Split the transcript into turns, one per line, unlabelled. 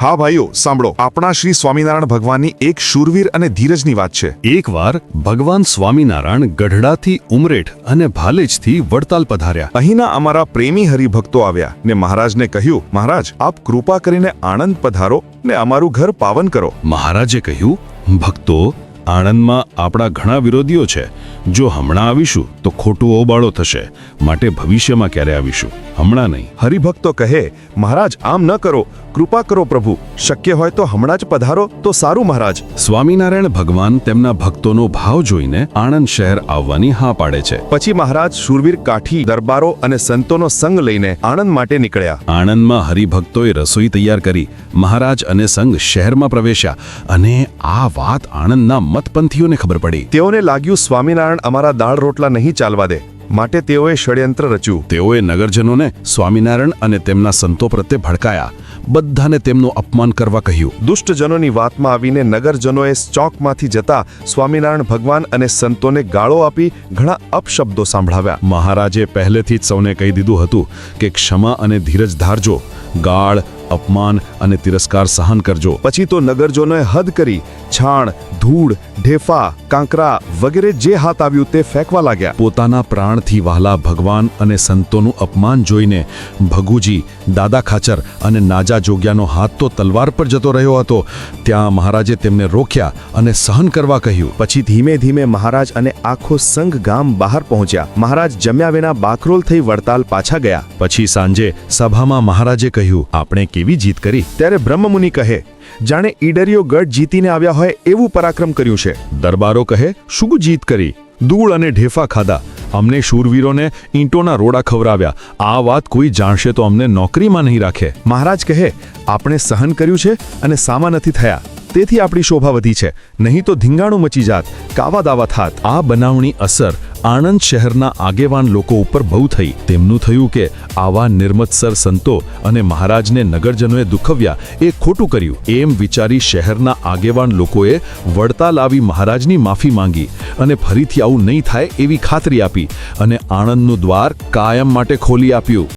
હા ભાઈઓ સાંભળો. આપણા શ્રી સ્વામિનારાયણ ભગવાનની એક શૂરવીર અને ધીરજની વાત છે.
એકવાર ભગવાન સ્વામિનારાયણ ગઢડાથી ઉમરેઠ અને ભાલેજથી વડતાલ પધાર્યા.
અહીંના અમારા પ્રેમી હરિભક્તો આવ્યા ને મહારાજને કહ્યું મહારાજ આપ કૃપા કરીને આણંદ પધારો ને અમારું ઘર પાવન કરો.
મહારાજે કહ્યું ભક્તો આણંદમાં આપણા ઘણા વિરોધીઓ છે. જો હમણાં આવીશું તો ખોટું ઓબાળો થશે. માટે ભવિષ્યમાં ક્યારે આવીશું? હમણાં નહીં.
હરિભક્તો કહે મહારાજ આમ ન કરો. કૃપા કરો પ્રભુ. શક્ય હોય તો હમણાં જ પધારો તો સારું મહારાજ.
સ્વામિનારાયણ ભગવાન તેમના ભક્તોનો ભાવ જોઈને આણંદ શહેર આવવાની હા પાડે છે.
પછી મહારાજ શૂરવીર કાઠી દરબારો અને સંતોનો સંગ લઈને આણંદ માટે નીકળ્યા.
આણંદમાં હરિભક્તોએ રસોઈ તૈયાર કરી. મહારાજ અને સંઘ શહેરમાં પ્રવેશ્યા અને આ વાત આણંદના મતપંથીઓને ખબર પડી.
તેઓને લાગ્યું સ્વામિનારાયણ અમારા દાળ રોટલા નહીં ચાલવા દે. માટે તેઓએ ષડયંત્ર રચ્યું.
તેઓએ નગરજનોને સ્વામિનારાયણ અને તેમના સંતો પ્રત્યે ભડકાયા. બધાને તેમનું અપમાન કરવા કહ્યું.
દુષ્ટજનોની વાતમાં આવીને નગરજનોએ ચોકમાંથી જતા સ્વામિનારાયણ ભગવાન અને સંતોને ગાળો આપી ઘણા અપશબ્દો સાંભળાવ્યા.
મહારાજે પહેલેથી જ સૌને કહી દીધું હતું કે ક્ષમા અને ધીરજ ધારજો. ગાળ અપમાન અને તિરસ્કાર સહન કરજો.
પછી તો નગરજોને હદ કરી છાણ, ધૂળ, ઢેફા, કાંકરા વગેરે જે હાથ આવ્યું તે ફેંકવા લાગ્યા.
પોતાના પ્રાણથી વહાલા ભગવાન અને સંતોનું અપમાન જોઈને ભગુજી દાદા ખાચર અને નાજા જોગ્યાનો હાથ તો તલવાર પર જતો રહ્યો હતો. ત્યાં મહારાજે તેમને રોક્યા અને સહન કરવા કહ્યું.
પછી ધીમે ધીમે મહારાજ અને આખો સંઘ ગામ બહાર પહોંચ્યા. મહારાજ જમ્યા વિના બાકરોલ થઈ વડતાલ પાછા ગયા.
પછી સાંજે સભામાં મહારાજે કહ્યું, આપણે કેવી જીત કરી?
ત્યારે બ્રહ્મમુનિ કહે, જાણે ઈડરીઓ ગઢ જીતીને આવ્યા હોય એવું પરાક્રમ કર્યું છે.
દરબારો કહે, શું જીત કરી? ધૂળ અને ઢેફા ખાધા. અમને શૂરવીરોને ઈંટોના રોડા ખવરાવ્યા આ વાત કોઈ જાણશે તો અમને નોકરીમાં નહીં રાખે.
મહારાજ કહે, આપણે સહન કર્યું છે અને સામા નથી થયા. તેથી આપણી શોભા વધી છે. નહીં તો ધીંગાણું મચી જાત. કાવા દાવા થાત.
આ બનાવની અસર આણંદ શહેરના આગેવાન લોકો ઉપર બહુ થઈ. તેમનું થયું કે આવા નિર્મત્સર સંતો અને મહારાજને નગરજનોએ દુખવ્યા. એ ખોટું કર્યું. એમ વિચારી શહેરના આગેવાન લોકોએ વડતાલ આવી મહારાજની માફી માંગી અને ફરીથી આવું નહીં થાય એવી ખાતરી આપી અને આણંદનું દ્વાર કાયમ માટે ખોલી આપ્યું.